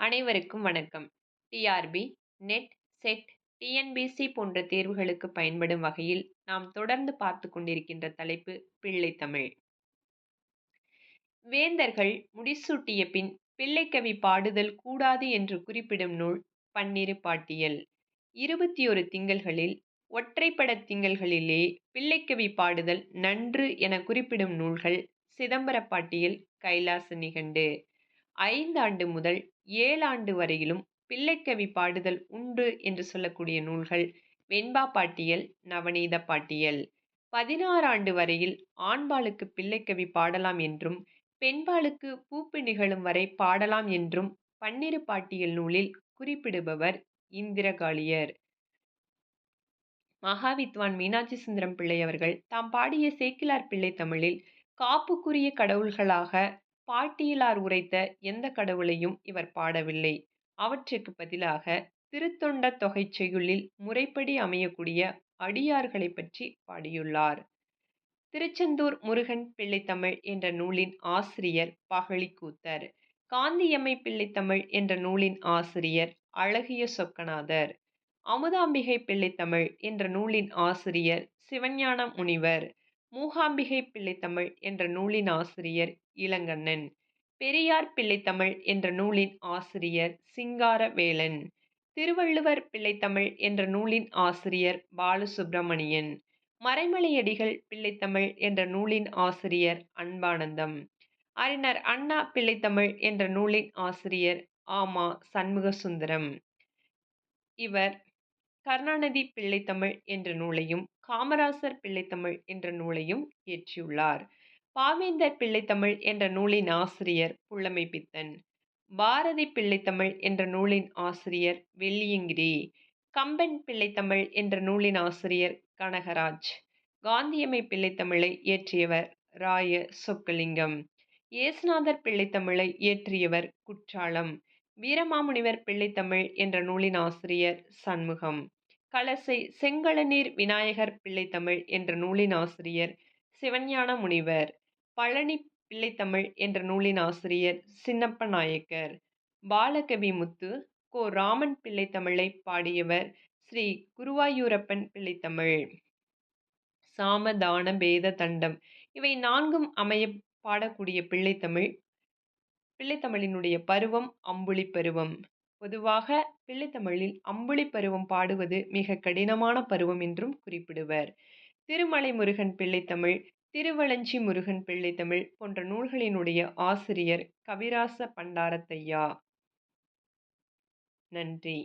அனைவருக்கும் வணக்கம். TRP net set TNPSC போன்ற தேர்வுகளுக்கு பயன்படும் வகையில் நாம் தொடர்ந்து பார்த்து கொண்டிருக்கின்ற தலைப்பு பிள்ளைத்தமிழ் வேந்தர்கள் முடிசூட்டிய பின் பிள்ளைக்கவி பாடுதல் கூடாது என்று குறிப்பிடும் நூல் பன்னிரு பாட்டியல். இருபத்தி ஒரு திங்கள்களில் ஒற்றைப்படத் திங்கள்களிலே பிள்ளைக்கவி பாடுதல் நன்று என குறிப்பிடும் நூல்கள் சிதம்பரப்பாட்டியல் கைலாச நிகண்டு. ஐந்தாண்டு முதல் ஏழாண்டு வரையிலும் பிள்ளைக்கவி பாடுதல் உண்டு என்று சொல்லக்கூடிய நூல்கள் வெண்பா பாட்டியல் நவநீத பாட்டியல். பதினாறாண்டு வரையில் ஆண்பாளுக்கு பிள்ளைக்கவி பாடலாம் என்றும் பெண்பாளுக்கு பூப்பு நிகழும் வரை பாடலாம் என்றும் பன்னிரு பாட்டியல் நூலில் குறிப்பிடுபவர் இந்திரகாளியர். மகாவித்வான் மீனாட்சி சுந்தரம் பிள்ளை அவர்கள் தாம் பாடிய சேக்கிலார் பிள்ளை தமிழில் காப்புக்குரிய கடவுள்களாக பாட்டியலார் உரைத்த எந்த கடவுளையும் இவர் பாடவில்லை. அவற்றிற்கு பதிலாக திருத்தொண்ட தொகைச் செய்யுளில் முறைப்படி அமையக்கூடிய அடியார்களை பற்றி பாடியுள்ளார். திருச்செந்தூர் முருகன் பிள்ளைத்தமிழ் என்ற நூலின் ஆசிரியர் பகழிக்கூத்தர் காந்தியம்மை பிள்ளைத்தமிழ் என்ற நூலின் ஆசிரியர் அழகிய சொக்கநாதர். அமுதாம்பிகை பிள்ளைத்தமிழ் என்ற நூலின் ஆசிரியர் சிவஞான முனிவர். மூகாம்பிகை பிள்ளைத்தமிழ் என்ற நூலின் ஆசிரியர் இளங்கண்ணன். பெரியார் பிள்ளைத்தமிழ் என்ற நூலின் ஆசிரியர் சிங்காரவேலன். திருவள்ளுவர் பிள்ளைத்தமிழ் என்ற நூலின் ஆசிரியர் பாலசுப்பிரமணியன் மறைமலையடிகள் பிள்ளைத்தமிழ் என்ற நூலின் ஆசிரியர் அன்பானந்தம். அறிஞர் அண்ணா பிள்ளைத்தமிழ் என்ற நூலின் ஆசிரியர் ஆமா சண்முகசுந்தரம். இவர் கருணாநிதி பிள்ளைத்தமிழ் என்ற நூலையும் காமராசர் பிள்ளைத்தமிழ் என்ற நூலையும் இயற்றியுள்ளார். பாவேந்தர் பிள்ளைத்தமிழ் என்ற நூலின் ஆசிரியர் புள்ளமை பித்தன். பாரதி பிள்ளைத்தமிழ் என்ற நூலின் ஆசிரியர் வெள்ளியங்கிரி. கம்பன் பிள்ளைத்தமிழ் என்ற நூலின் ஆசிரியர் கனகராஜ். காந்தியம்மை பிள்ளைத்தமிழை இயற்றியவர் ராய சொக்கலிங்கம். ஏசுநாதர் பிள்ளைத்தமிழை இயற்றியவர் குற்றாலம். வீரமாமுனிவர் பிள்ளைத்தமிழ் என்ற நூலின் ஆசிரியர் சண்முகம். கலசை செங்கழநீர் விநாயகர் பிள்ளைத்தமிழ் என்ற நூலின் ஆசிரியர் சிவஞான முனிவர் பழனி பிள்ளைத்தமிழ் என்ற நூலின் ஆசிரியர் சின்னப்ப நாயக்கர். பாலகவி முத்து கோ ராமன் பிள்ளைத்தமிழை பாடியவர் ஸ்ரீ குருவாயூரப்பன் பிள்ளைத்தமிழ் சாமதான பேத தண்டம். இவை நான்கும் அமைய பாடக்கூடிய பிள்ளைத்தமிழ் பிள்ளைத்தமிழினுடைய பருவம் அம்புலி பருவம். பொதுவாக பிள்ளைத்தமிழில் அம்புலி பருவம் பாடுவது மிக கடினமான பருவம் என்றும் குறிப்பிடுவர். திருமலை முருகன் பிள்ளைத்தமிழ் திருவளஞ்சி முருகன் பிள்ளைத்தமிழ் போன்ற நூல்களினுடைய ஆசிரியர் கவிராச பண்டாரத்தையா? நன்றி.